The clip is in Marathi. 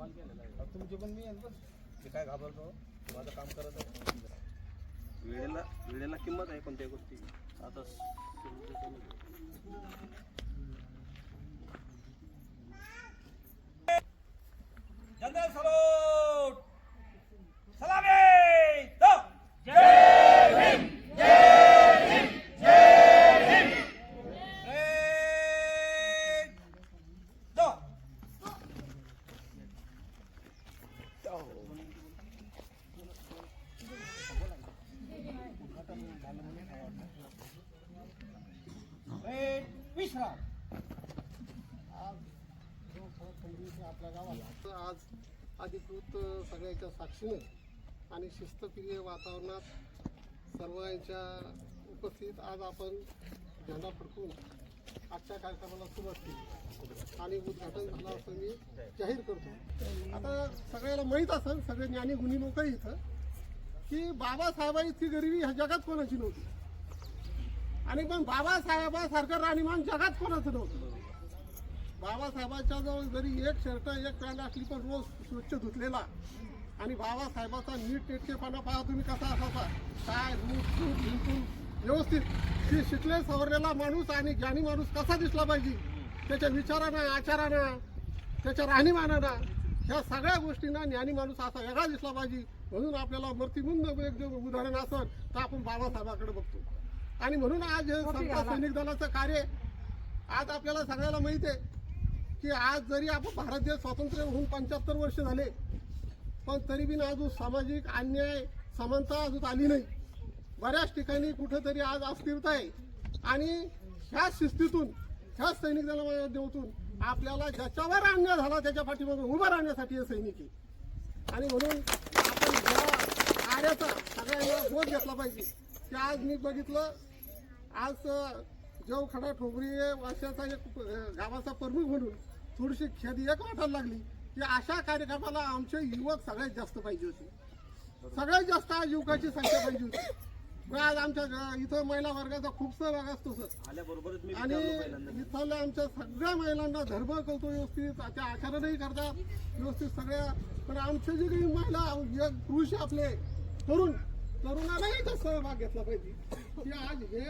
म्हणतात. तुमची पण मी आहे मी काय घाबरतो माझं काम करत आहे. वेळेला वेळेला किंमत आहे कोणत्याही गोष्टी. आता विश्राम. आपल्या गावात आज अधिकृत सगळ्याच्या साक्षीने आणि शिस्तप्रिय वातावरणात सर्वांच्या उपस्थित आज आपण झेंडा फडकून आजच्या कार्यक्रमाला सुरुवात केली आणि उद्घाटन झालं असं मी जाहीर करतो. आता सगळ्याला माहीत असेल सगळे ज्ञानी गुणी लोक इथं की बाबासाहेबांची गरिबी ह्या जगात कोणाची नव्हती? आणि पण बाबासाहेबासारखं राणीमान जगात कोणाचं नव्हतं? बाबासाहेबांच्या जवळ जरी एक शर्ट एक पॅन्ट असली पण रोज स्वच्छ धुतलेला. आणि बाबासाहेबाचा नीट नेटकेपणा पाहा तुम्ही कसा असायचा. काय रूट सूट व्यवस्थित. की शिकले सवरलेला माणूस आणि ज्ञानी माणूस कसा दिसला पाहिजे? त्याच्या विचारानं आचारानं त्याच्या राहणीमानानं ह्या सगळ्या गोष्टींना ज्ञानी माणूस असा वेगळा दिसला पाहिजे. म्हणून आपल्याला मर्तीमुंद एक उदाहरण असेल तर आपण बाबासाहेबाकडे बघतो. आणि म्हणून आज समता सैनिक दलाचं कार्य आज आपल्याला सगळ्याला माहिती आहे की आज जरी आपण भारत देश स्वातंत्र्य होऊन पंच्याहत्तर वर्ष झाले पण तरी बी अजून सामाजिक अन्याय समानता अजून आली नाही. बऱ्याच ठिकाणी कुठेतरी आज अस्थिरता आहे. आणि ह्या शिस्तीतून ह्या सैनिक दलामाध्यमातून आपल्याला ज्याच्यावर अन्याय झाला त्याच्या पाठीमागे उभं राहण्यासाठी हे सैनिक आहे. आणि म्हणून आपण ह्या कार्याचा सगळ्यांना बोध घेतला पाहिजे की आज मी बघितलं. आज जेव खडा ठोबरी वर्षाचा एक गावाचा प्रमुख म्हणून थोडीशी ख्याती एक वाटायला लागली की अशा कार्यक्रमाला आमचे युवक सगळ्यात जास्त पाहिजे होते. सगळ्यात जास्त आज युवकाची संख्या पाहिजे होती. आज आमच्या इथं महिला वर्गाचा खूप सहभाग असतो सर. आणि इथल्या आमच्या सगळ्या महिलांना धर्म करतो व्यवस्थित त्या आचरणही करतात व्यवस्थित सगळ्या. पण आमचे जे काही महिला पुरुष आपले तरुण तरुणांनाही तर सहभाग घेतला पाहिजे. की आज हे